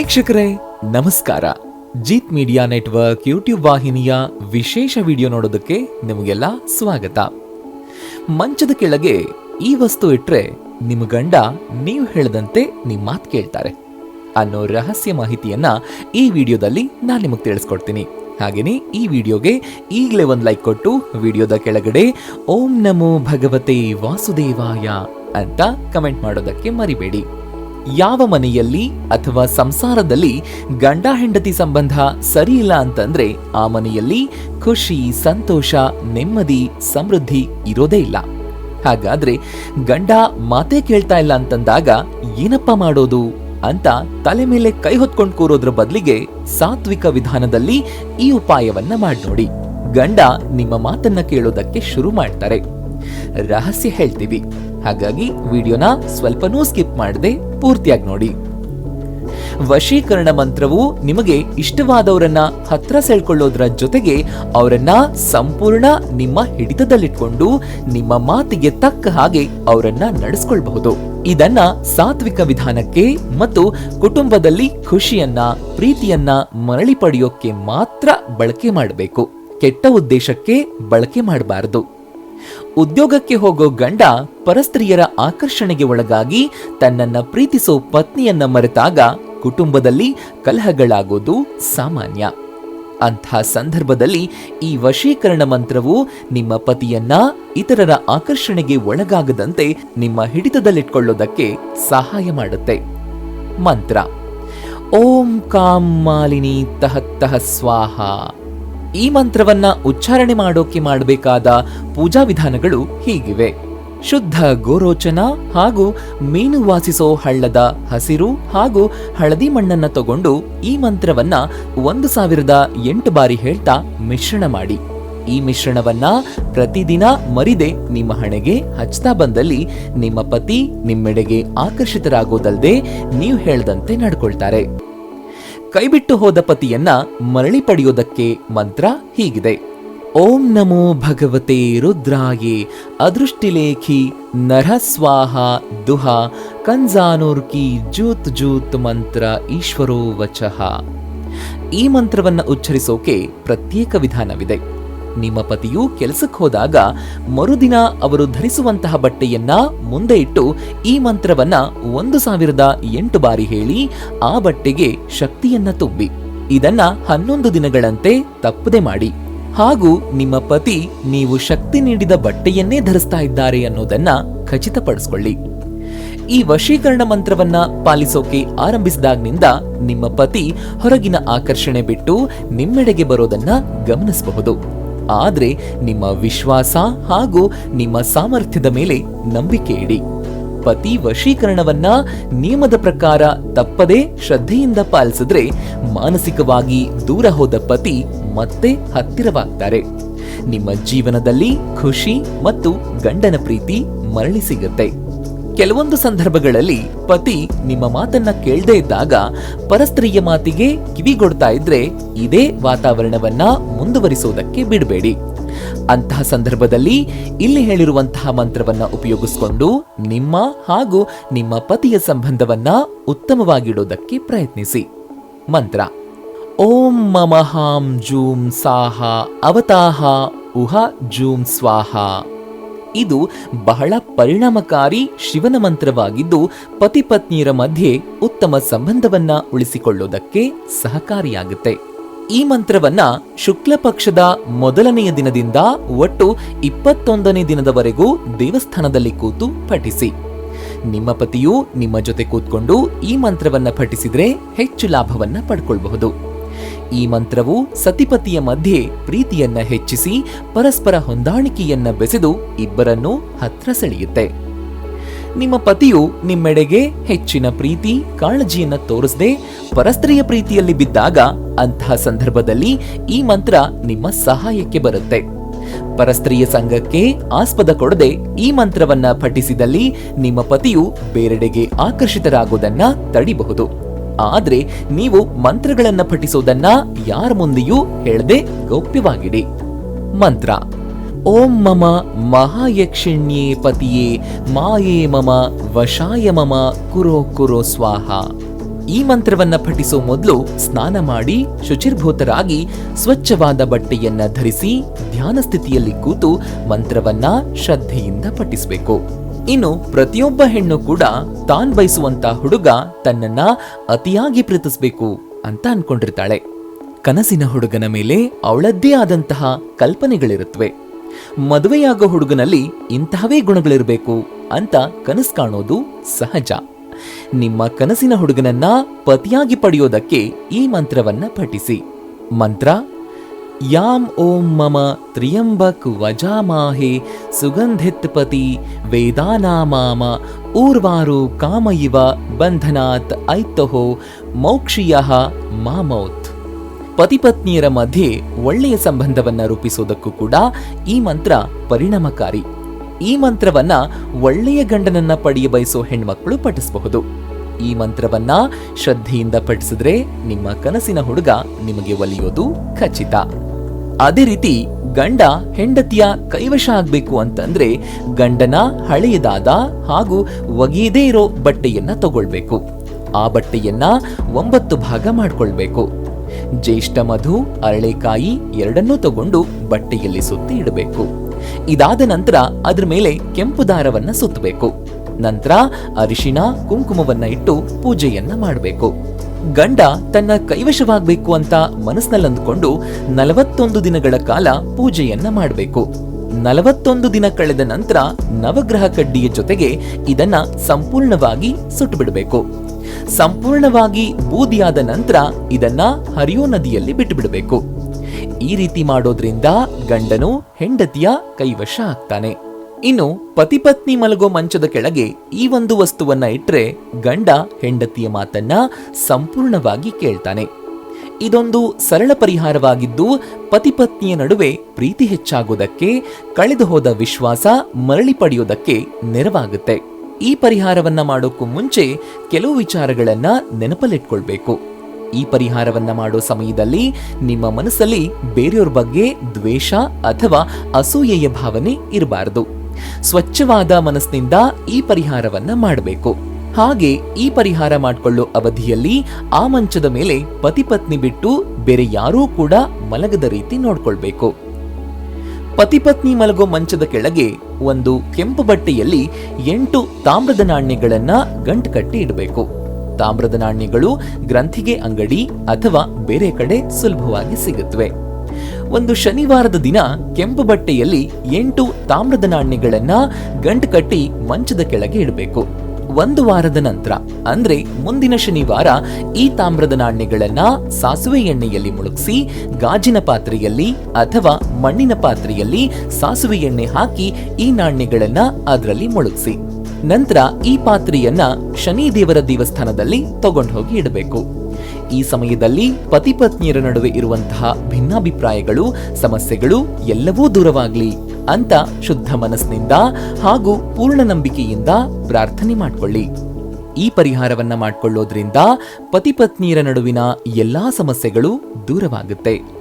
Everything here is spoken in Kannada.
ವೀಕ್ಷಕರೇ, ನಮಸ್ಕಾರ. ಜೀತ್ ಮೀಡಿಯಾ ನೆಟ್ವರ್ಕ್ ಯೂಟ್ಯೂಬ್ ವಾಹಿನಿಯ ವಿಶೇಷ ವಿಡಿಯೋ ನೋಡೋದಕ್ಕೆ ನಿಮಗೆಲ್ಲ ಸ್ವಾಗತ. ಮಂಚದ ಕೆಳಗೆ ಈ ವಸ್ತು ಇಟ್ರೆ ನಿಮ್ಮ ಗಂಡ ನೀವು ಹೇಳದಂತೆ ನಿಮ್ಮ ಮಾತು ಕೇಳ್ತಾರೆ. ಅನ್ನೋ ರಹಸ್ಯ ಮಾಹಿತಿಯನ್ನ ಈ ವಿಡಿಯೋದಲ್ಲಿ ನಾನು ನಿಮಗೆ ತಿಳಿಸ್ಕೊಡ್ತೀನಿ. ಹಾಗೇನೇ ಈ ವಿಡಿಯೋಗೆ ಈಗಲೇ ಒಂದು ಲೈಕ್ ಕೊಟ್ಟು ವಿಡಿಯೋದ ಕೆಳಗಡೆ ಓಂ ನಮೋ ಭಗವತೆ ವಾಸುದೇವಾಯ ಅಂತ ಕಮೆಂಟ್ ಮಾಡೋದಕ್ಕೆ ಮರಿಬೇಡಿ. ಯಾವ ಮನೆಯಲ್ಲಿ ಅಥವಾ ಸಂಸಾರದಲ್ಲಿ ಗಂಡ ಹೆಂಡತಿ ಸಂಬಂಧ ಸರಿ ಇಲ್ಲ ಅಂತಂದ್ರೆ ಆ ಮನೆಯಲ್ಲಿ ಖುಷಿ, ಸಂತೋಷ, ನೆಮ್ಮದಿ, ಸಮೃದ್ಧಿ ಇರೋದೇ ಇಲ್ಲ. ಹಾಗಾದ್ರೆ ಗಂಡ ಮಾತೇ ಕೇಳ್ತಾ ಇಲ್ಲ ಅಂತಂದಾಗ ಏನಪ್ಪ ಮಾಡೋದು ಅಂತ ತಲೆ ಮೇಲೆ ಕೈ ಹೊತ್ಕೊಂಡು ಕೂರೋದ್ರ ಬದಲಿಗೆ ಸಾತ್ವಿಕ ವಿಧಾನದಲ್ಲಿ ಈ ಉಪಾಯವನ್ನ ಮಾಡಿ ನೋಡಿ ಗಂಡ ನಿಮ್ಮ ಮಾತನ್ನ ಕೇಳೋದಕ್ಕೆ ಶುರು ಮಾಡ್ತಾರೆ. ರಹಸ್ಯ ಹೇಳ್ತೀವಿ. ಹಾಗಾಗಿ ವಿಡಿಯೋನ ಸ್ವಲ್ಪನೂ ಸ್ಕಿಪ್ ಮಾಡದೆ ಪೂರ್ತಿಯಾಗಿ ನೋಡಿ. ವಶೀಕರಣ ಮಂತ್ರವು ನಿಮಗೆ ಇಷ್ಟವಾದವರನ್ನ ಹತ್ರ ಸೆಳ್ಕೊಳ್ಳೋದ್ರ ಜೊತೆಗೆ ಅವರನ್ನ ಸಂಪೂರ್ಣ ನಿಮ್ಮ ಹಿಡಿತದಲ್ಲಿಟ್ಕೊಂಡು ನಿಮ್ಮ ಮಾತಿಗೆ ತಕ್ಕ ಹಾಗೆ ಅವರನ್ನ ನಡೆಸ್ಕೊಳ್ಬಹುದು. ಇದನ್ನ ಸಾತ್ವಿಕ ವಿಧಾನಕ್ಕೆ ಮತ್ತು ಕುಟುಂಬದಲ್ಲಿ ಖುಷಿಯನ್ನ, ಪ್ರೀತಿಯನ್ನ ಮರಳಿ ಪಡೆಯೋಕೆ ಮಾತ್ರ ಬಳಕೆ ಮಾಡಬೇಕು. ಕೆಟ್ಟ ಉದ್ದೇಶಕ್ಕೆ ಬಳಕೆ ಮಾಡಬಾರದು. ಉದ್ಯೋಗಕ್ಕೆ ಹೋಗೋ ಗಂಡ ಪರಸ್ತ್ರೀಯರ ಆಕರ್ಷಣೆಗೆ ಒಳಗಾಗಿ ತನ್ನನ್ನ ಪ್ರೀತಿಸೋ ಪತ್ನಿಯನ್ನ ಮರೆತಾಗ ಕುಟುಂಬದಲ್ಲಿ ಕಲಹಗಳಾಗೋದು ಸಾಮಾನ್ಯ. ಅಂಥ ಸಂದರ್ಭದಲ್ಲಿ ಈ ವಶೀಕರಣ ಮಂತ್ರವು ನಿಮ್ಮ ಪತಿಯನ್ನ ಇತರರ ಆಕರ್ಷಣೆಗೆ ಒಳಗಾಗದಂತೆ ನಿಮ್ಮ ಹಿಡಿತದಲ್ಲಿಟ್ಕೊಳ್ಳೋದಕ್ಕೆ ಸಹಾಯ ಮಾಡುತ್ತೆ. ಮಂತ್ರ. ಓಂ ಕಾಂ ಮಾಲಿನಿ ತಹ ಸ್ವಾಹ. ಈ ಮಂತ್ರವನ್ನ ಉಚ್ಚಾರಣೆ ಮಾಡೋಕೆ ಮಾಡಬೇಕಾದ ಪೂಜಾ ವಿಧಾನಗಳು ಹೀಗಿವೆ. ಶುದ್ಧ ಗೋರೋಚನ ಹಾಗೂ ಮೀನು ವಾಸಿಸೋ ಹಳ್ಳದ ಹಸಿರು ಹಾಗೂ ಹಳದಿ ಮಣ್ಣನ್ನ ತಗೊಂಡು ಈ ಮಂತ್ರವನ್ನ ಒಂದು ಸಾವಿರದ ಎಂಟು ಬಾರಿ ಹೇಳ್ತಾ ಮಿಶ್ರಣ ಮಾಡಿ. ಈ ಮಿಶ್ರಣವನ್ನ ಪ್ರತಿದಿನ ಮರಿದೆ ನಿಮ್ಮ ಹಣೆಗೆ, ಹಚ್ತಾ ಬಂದಲ್ಲಿ ನಿಮ್ಮ ಪತಿ ನಿಮ್ಮೆಡೆಗೆ ಆಕರ್ಷಿತರಾಗೋದಲ್ಲದೆ ನೀವು ಹೇಳ್ದಂತೆ ನಡ್ಕೊಳ್ತಾರೆ. ಕೈಬಿಟ್ಟು ಹೋದ ಪತಿಯನ್ನ ಮರಳಿ ಪಡೆಯೋದಕ್ಕೆ ಮಂತ್ರ ಹೀಗಿದೆ. ಓಂ ನಮೋ ಭಗವತೆ ರುದ್ರಾಯೇ, ಅದೃಷ್ಟಿಲೇಖಿ ನರಸ್ವಾಹ ದುಹ ಕನ್ಜಾನೂರ್ಕಿ ಜೂತ್ ಜೂತ್ ಮಂತ್ರ ಈಶ್ವರೋ ವಚಃ. ಈ ಮಂತ್ರವನ್ನು ಉಚ್ಚರಿಸೋಕೆ ಪ್ರತ್ಯೇಕ ವಿಧಾನವಿದೆ. ನಿಮ್ಮ ಪತಿಯು ಕೆಲಸಕ್ಕೆ ಹೋದಾಗ ಮರುದಿನ ಅವರು ಧರಿಸುವಂತಹ ಬಟ್ಟೆಯನ್ನ ಮುಂದೆ ಇಟ್ಟು ಈ ಮಂತ್ರವನ್ನ ಒಂದು ಸಾವಿರದ ಎಂಟು ಬಾರಿ ಹೇಳಿ ಆ ಬಟ್ಟೆಗೆ ಶಕ್ತಿಯನ್ನ ತುಂಬಿ. ಇದನ್ನ ಹನ್ನೊಂದು ದಿನಗಳಂತೆ ತಪ್ಪದೆ ಮಾಡಿ. ಹಾಗೂ ನಿಮ್ಮ ಪತಿ ನೀವು ಶಕ್ತಿ ನೀಡಿದ ಬಟ್ಟೆಯನ್ನೇ ಧರಿಸ್ತಾ ಇದ್ದಾರೆ ಅನ್ನೋದನ್ನ ಖಚಿತಪಡಿಸ್ಕೊಳ್ಳಿ. ಈ ವಶೀಕರಣ ಮಂತ್ರವನ್ನ ಪಾಲಿಸೋಕೆ ಆರಂಭಿಸಿದಾಗ್ನಿಂದ ನಿಮ್ಮ ಪತಿ ಹೊರಗಿನ ಆಕರ್ಷಣೆ ಬಿಟ್ಟು ನಿಮ್ಮೆಡೆಗೆ ಬರೋದನ್ನ ಗಮನಿಸಬಹುದು. ಆದ್ರೆ ನಿಮ್ಮ ವಿಶ್ವಾಸ ಹಾಗೂ ನಿಮ್ಮ ಸಾಮರ್ಥ್ಯದ ಮೇಲೆ ನಂಬಿಕೆ ಇಡಿ. ಪತಿ ವಶೀಕರಣವನ್ನ ನಿಯಮದ ಪ್ರಕಾರ ತಪ್ಪದೇ ಶ್ರದ್ಧೆಯಿಂದ ಪಾಲಿಸಿದ್ರೆ ಮಾನಸಿಕವಾಗಿ ದೂರ ಹೋದ ಪತಿ ಮತ್ತೆ ಹತ್ತಿರವಾಗ್ತಾರೆ. ನಿಮ್ಮ ಜೀವನದಲ್ಲಿ ಖುಷಿ ಮತ್ತು ಗಂಡನ ಪ್ರೀತಿ ಮರಳಿ ಸಿಗುತ್ತೆ. ಕೆಲವೊಂದು ಸಂದರ್ಭಗಳಲ್ಲಿ ಪತಿ ನಿಮ್ಮ ಮಾತನ್ನ ಕೇಳದೇ ಇದ್ದಾಗ ಪರಸ್ತ್ರೀಯ ಮಾತಿಗೆ ಕಿವಿಗೊಡ್ತಾ ಇದ್ರೆ ಇದೇ ವಾತಾವರಣವನ್ನ ಮುಂದುವರಿಸುವುದಕ್ಕೆ ಬಿಡಬೇಡಿ. ಅಂತಹ ಸಂದರ್ಭದಲ್ಲಿ ಇಲ್ಲಿ ಹೇಳಿರುವಂತಹ ಮಂತ್ರವನ್ನ ಉಪಯೋಗಿಸಿಕೊಂಡು ನಿಮ್ಮ ಹಾಗೂ ನಿಮ್ಮ ಪತಿಯ ಸಂಬಂಧವನ್ನ ಉತ್ತಮವಾಗಿಡೋದಕ್ಕೆ ಪ್ರಯತ್ನಿಸಿ. ಮಂತ್ರ. ಓಂ ಮಮ ಹಾಂ ಜೂಂ ಸಾಹ ಅವತಾಹ ಉಹ ಜೂಂ ಸ್ವಾಹ. ಇದು ಬಹಳ ಪರಿಣಾಮಕಾರಿ ಶಿವನ ಮಂತ್ರವಾಗಿದ್ದು ಪತಿ ಪತ್ನಿಯರ ಮಧ್ಯೆ ಉತ್ತಮ ಸಂಬಂಧವನ್ನ ಉಳಿಸಿಕೊಳ್ಳುವುದಕ್ಕೆ ಸಹಕಾರಿಯಾಗುತ್ತೆ. ಈ ಮಂತ್ರವನ್ನ ಶುಕ್ಲ ಪಕ್ಷದ ಮೊದಲನೆಯ ದಿನದಿಂದ ಒಟ್ಟು ಇಪ್ಪತ್ತೊಂದನೇ ದಿನದವರೆಗೂ ದೇವಸ್ಥಾನದಲ್ಲಿ ಕೂತು ಪಠಿಸಿ. ನಿಮ್ಮ ಪತಿಯು ನಿಮ್ಮ ಜೊತೆ ಕೂತ್ಕೊಂಡು ಈ ಮಂತ್ರವನ್ನ ಪಠಿಸಿದ್ರೆ ಹೆಚ್ಚು ಲಾಭವನ್ನ ಪಡ್ಕೊಳ್ಬಹುದು. ಈ ಮಂತ್ರವು ಸತಿಪತಿಯ ಮಧ್ಯೆ ಪ್ರೀತಿಯನ್ನ ಹೆಚ್ಚಿಸಿ ಪರಸ್ಪರ ಹೊಂದಾಣಿಕೆಯನ್ನ ಬೆಸೆದು ಇಬ್ಬರನ್ನೂ ಹತ್ರ ಸೆಳೆಯುತ್ತೆ. ನಿಮ್ಮ ಪತಿಯು ನಿಮ್ಮೆಡೆಗೆ ಹೆಚ್ಚಿನ ಪ್ರೀತಿ, ಕಾಳಜಿಯನ್ನ ತೋರಿಸದೆ ಪರಸ್ತ್ರೀಯ ಪ್ರೀತಿಯಲ್ಲಿ ಬಿದ್ದಾಗ ಅಂತಹ ಸಂದರ್ಭದಲ್ಲಿ ಈ ಮಂತ್ರ ನಿಮ್ಮ ಸಹಾಯಕ್ಕೆ ಬರುತ್ತೆ. ಪರಸ್ತ್ರೀಯ ಸಂಘಕ್ಕೆ ಆಸ್ಪದ ಕೊಡದೆ ಈ ಮಂತ್ರವನ್ನ ಪಠಿಸಿದಲ್ಲಿ ನಿಮ್ಮ ಪತಿಯು ಬೇರೆಡೆಗೆ ಆಕರ್ಷಿತರಾಗುವುದನ್ನ ತಡಿಬಹುದು. ಆದ್ರೆ ನೀವು ಮಂತ್ರಗಳನ್ನ ಪಠಿಸೋದನ್ನ ಯಾರ ಮುಂದೆಯೂ ಹೇಳದೆ ಗೌಪ್ಯವಾಗಿಡಿ. ಮಂತ್ರ, ಓಂ ಮಮ ಮಹಾಯಕ್ಷಿಣ್ಯೇ ಪತಿಯೇ, ಮಾಯೇ ಮಮ ವಶಾಯ ಮಮ ಕುರೋ ಕುರೋ ಸ್ವಾಹ. ಈ ಮಂತ್ರವನ್ನ ಪಠಿಸೋ ಮೊದಲು ಸ್ನಾನ ಮಾಡಿ ಶುಚಿರ್ಭೂತರಾಗಿ ಸ್ವಚ್ಛವಾದ ಬಟ್ಟೆಯನ್ನ ಧರಿಸಿ ಧ್ಯಾನ ಸ್ಥಿತಿಯಲ್ಲಿ ಕೂತು ಮಂತ್ರವನ್ನ ಶ್ರದ್ಧೆಯಿಂದ ಪಠಿಸಬೇಕು. ಇನ್ನು ಪ್ರತಿಯೊಬ್ಬ ಹೆಣ್ಣು ಕೂಡ ತಾನ್ ಬಯಸುವಂತ ಹುಡುಗ ತನ್ನನ್ನ ಅತಿಯಾಗಿ ಪ್ರೀತಿಸಬೇಕು ಅಂತ ಅನ್ಕೊಂಡಿರ್ತಾಳೆ. ಕನಸಿನ ಹುಡುಗನ ಮೇಲೆ ಅವಳದ್ದೇ ಆದಂತಹ ಕಲ್ಪನೆಗಳಿರುತ್ತವೆ ಮದುವೆಯಾಗೋ ಹುಡುಗನಲ್ಲಿ ಇಂತಹವೇ ಗುಣಗಳಿರಬೇಕು ಅಂತ ಕನಸು ಕಾಣೋದು ಸಹಜ. ನಿಮ್ಮ ಕನಸಿನ ಹುಡುಗನನ್ನ ಪತಿಯಾಗಿ ಪಡೆಯೋದಕ್ಕೆ ಈ ಮಂತ್ರವನ್ನ ಪಠಿಸಿ. ಮಂತ್ರ ಯಾಂ ಓಂ ಮಮ ತ್ರಿಯಂಬಕ್ ವಜಾಮಾಹೆ ಸುಗಂಧಿತ್ ಪತಿ ವೇದಾನಾಮಾಮ ಊರ್ವಾರು ಕಾಮಯಿವ ಬಂಧನಾತ್ ಐತಹೋ ಮೌಕ್ಷಿಯ ಮಾಮೌತ್. ಪತಿಪತ್ನಿಯರ ಮಧ್ಯೆ ಒಳ್ಳೆಯ ಸಂಬಂಧವನ್ನ ರೂಪಿಸೋದಕ್ಕೂ ಕೂಡ ಈ ಮಂತ್ರ ಪರಿಣಾಮಕಾರಿ. ಈ ಮಂತ್ರವನ್ನ ಒಳ್ಳೆಯ ಗಂಡನನ್ನ ಪಡೆಯ ಬಯಸೋ ಹೆಣ್ಮಕ್ಳು ಪಠಿಸಬಹುದು. ಈ ಮಂತ್ರವನ್ನ ಶ್ರದ್ಧೆಯಿಂದ ಪಠಿಸಿದ್ರೆ ನಿಮ್ಮ ಕನಸಿನ ಹುಡುಗ ನಿಮಗೆ ಒಲಿಯೋದು ಖಚಿತ. ಅದೇ ರೀತಿ ಗಂಡ ಹೆಂಡತಿಯ ಕೈವಶ ಆಗ್ಬೇಕು ಅಂತಂದ್ರೆ ಗಂಡನ ಹಳೆಯದಾದ ಹಾಗೂ ಒಗೆಯದೇ ಇರೋ ಬಟ್ಟೆಯನ್ನ ತಗೊಳ್ಬೇಕು. ಆ ಬಟ್ಟೆಯನ್ನ ಒಂಬತ್ತು ಭಾಗ ಮಾಡ್ಕೊಳ್ಬೇಕು. ಜ್ಯೇಷ್ಠ ಮಧು, ಅರಳೆಕಾಯಿ ಎರಡನ್ನೂ ತಗೊಂಡು ಬಟ್ಟೆಯಲ್ಲಿ ಸುತ್ತಿ ಇಡಬೇಕು. ಇದಾದ ನಂತರ ಅದ್ರ ಮೇಲೆ ಕೆಂಪು ದಾರವನ್ನ ಸುತ್ತಬೇಕು. ನಂತರ ಅರಿಶಿನ ಕುಂಕುಮವನ್ನ ಇಟ್ಟು ಪೂಜೆಯನ್ನ ಮಾಡಬೇಕು. ಗಂಡ ತನ್ನ ಕೈವಶವಾಗಬೇಕು ಅಂತ ಮನಸ್ಸಿನಲ್ಲಿ ಅಂದ್ಕೊಂಡು ನಲವತ್ತೊಂದು ದಿನಗಳ ಕಾಲ ಪೂಜೆಯನ್ನ ಮಾಡಬೇಕು. ನಲವತ್ತೊಂದು ದಿನ ಕಳೆದ ನಂತರ ನವಗ್ರಹ ಕಡ್ಡಿಯ ಜೊತೆಗೆ ಇದನ್ನ ಸಂಪೂರ್ಣವಾಗಿ ಸುಟ್ಟುಬಿಡಬೇಕು. ಸಂಪೂರ್ಣವಾಗಿ ಬೂದಿಯಾದ ನಂತರ ಇದನ್ನ ಹರಿಯೋ ನದಿಯಲ್ಲಿ ಬಿಟ್ಟುಬಿಡಬೇಕು ಈ ರೀತಿ ಮಾಡೋದ್ರಿಂದ ಗಂಡನು ಹೆಂಡತಿಯ ಕೈವಶ ಆಗ್ತಾನೆ. ಇನ್ನು ಪತಿಪತ್ನಿ ಮಲಗೋ ಮಂಚದ ಕೆಳಗೆ ಈ ಒಂದು ವಸ್ತುವನ್ನ ಇಟ್ರೆ ಗಂಡ ಹೆಂಡತಿಯ ಮಾತನ್ನ ಸಂಪೂರ್ಣವಾಗಿ ಕೇಳ್ತಾನೆ. ಇದೊಂದು ಸರಳ ಪರಿಹಾರವಾಗಿದ್ದು ಪತಿಪತ್ನಿಯ ನಡುವೆ ಪ್ರೀತಿ ಹೆಚ್ಚಾಗೋದಕ್ಕೆ, ಕಳೆದು ಹೋದ ವಿಶ್ವಾಸ ಮರಳಿ ಪಡೆಯೋದಕ್ಕೆ ನೆರವಾಗುತ್ತೆ. ಈ ಪರಿಹಾರವನ್ನ ಮಾಡೋಕ್ಕೂ ಮುಂಚೆ ಕೆಲವು ವಿಚಾರಗಳನ್ನ ನೆನಪಲ್ಲಿಟ್ಕೊಳ್ಬೇಕು. ಈ ಪರಿಹಾರವನ್ನ ಮಾಡೋ ಸಮಯದಲ್ಲಿ ನಿಮ್ಮ ಮನಸ್ಸಲ್ಲಿ ಬೇರೆಯವ್ರ ಬಗ್ಗೆ ದ್ವೇಷ ಅಥವಾ ಅಸೂಯೆಯ ಭಾವನೆ ಇರಬಾರದು. ಸ್ವಚ್ಛವಾದ ಮನಸ್ಸಿನಿಂದ ಈ ಪರಿಹಾರವನ್ನ ಮಾಡಬೇಕು. ಹಾಗೆ ಈ ಪರಿಹಾರ ಮಾಡಿಕೊಳ್ಳೋ ಅವಧಿಯಲ್ಲಿ ಆ ಮಂಚದ ಮೇಲೆ ಪತಿಪತ್ನಿ ಬಿಟ್ಟು ಬೇರೆ ಯಾರೂ ಕೂಡ ಮಲಗದ ರೀತಿ ನೋಡ್ಕೊಳ್ಬೇಕು. ಪತಿಪತ್ನಿ ಮಲಗೋ ಮಂಚದ ಕೆಳಗೆ ಒಂದು ಕೆಂಪು ಬಟ್ಟೆಯಲ್ಲಿ ಎಂಟು ತಾಮ್ರದ ನಾಣ್ಯಗಳನ್ನ ಗಂಟು ಕಟ್ಟಿ ಇಡಬೇಕು. ತಾಮ್ರದ ನಾಣ್ಯಗಳು ಗ್ರಂಥಿಗೆ ಅಂಗಡಿ ಅಥವಾ ಬೇರೆ ಕಡೆ ಸುಲಭವಾಗಿ ಸಿಗುತ್ತವೆ ಒಂದು ಶನಿವಾರದ ದಿನ ಕೆಂಪು ಬಟ್ಟೆಯಲ್ಲಿ ಎಂಟು ತಾಮ್ರದ ನಾಣ್ಯಗಳನ್ನ ಗಂಟು ಕಟ್ಟಿ ಮಂಚದ ಕೆಳಗೆ ಇಡಬೇಕು. ಒಂದು ವಾರದ ನಂತರ, ಅಂದ್ರೆ ಮುಂದಿನ ಶನಿವಾರ ಈ ತಾಮ್ರದ ನಾಣ್ಯಗಳನ್ನ ಸಾಸುವೆ ಎಣ್ಣೆಯಲ್ಲಿ ಮುಳುಗಿಸಿ, ಗಾಜಿನ ಪಾತ್ರೆಯಲ್ಲಿ ಅಥವಾ ಮಣ್ಣಿನ ಪಾತ್ರೆಯಲ್ಲಿ ಸಾಸುವೆ ಎಣ್ಣೆ ಹಾಕಿ ಈ ನಾಣ್ಯಗಳನ್ನ ಅದರಲ್ಲಿ ಮುಳುಗಿಸಿ. ನಂತರ ಈ ಪಾತ್ರೆಯನ್ನ ಶನಿ ದೇವರ ದೇವಸ್ಥಾನದಲ್ಲಿ ತಗೊಂಡು ಹೋಗಿ ಇಡಬೇಕು. ಈ ಸಮಯದಲ್ಲಿ ಪತಿ ಪತ್ನಿಯರ ನಡುವೆ ಇರುವಂತಹ ಭಿನ್ನಾಭಿಪ್ರಾಯಗಳು, ಸಮಸ್ಯೆಗಳು ಎಲ್ಲವೂ ದೂರವಾಗಲಿ ಅಂತ ಶುದ್ಧ ಮನಸ್ಸಿನಿಂದ ಹಾಗೂ ಪೂರ್ಣ ನಂಬಿಕೆಯಿಂದ ಪ್ರಾರ್ಥನೆ ಮಾಡಿಕೊಳ್ಳಿ. ಈ ಪರಿಹಾರವನ್ನ ಮಾಡಿಕೊಳ್ಳೋದ್ರಿಂದ ಪತಿ ಪತ್ನಿಯರ ನಡುವಿನ ಎಲ್ಲಾ ಸಮಸ್ಯೆಗಳು ದೂರವಾಗುತ್ತೆ.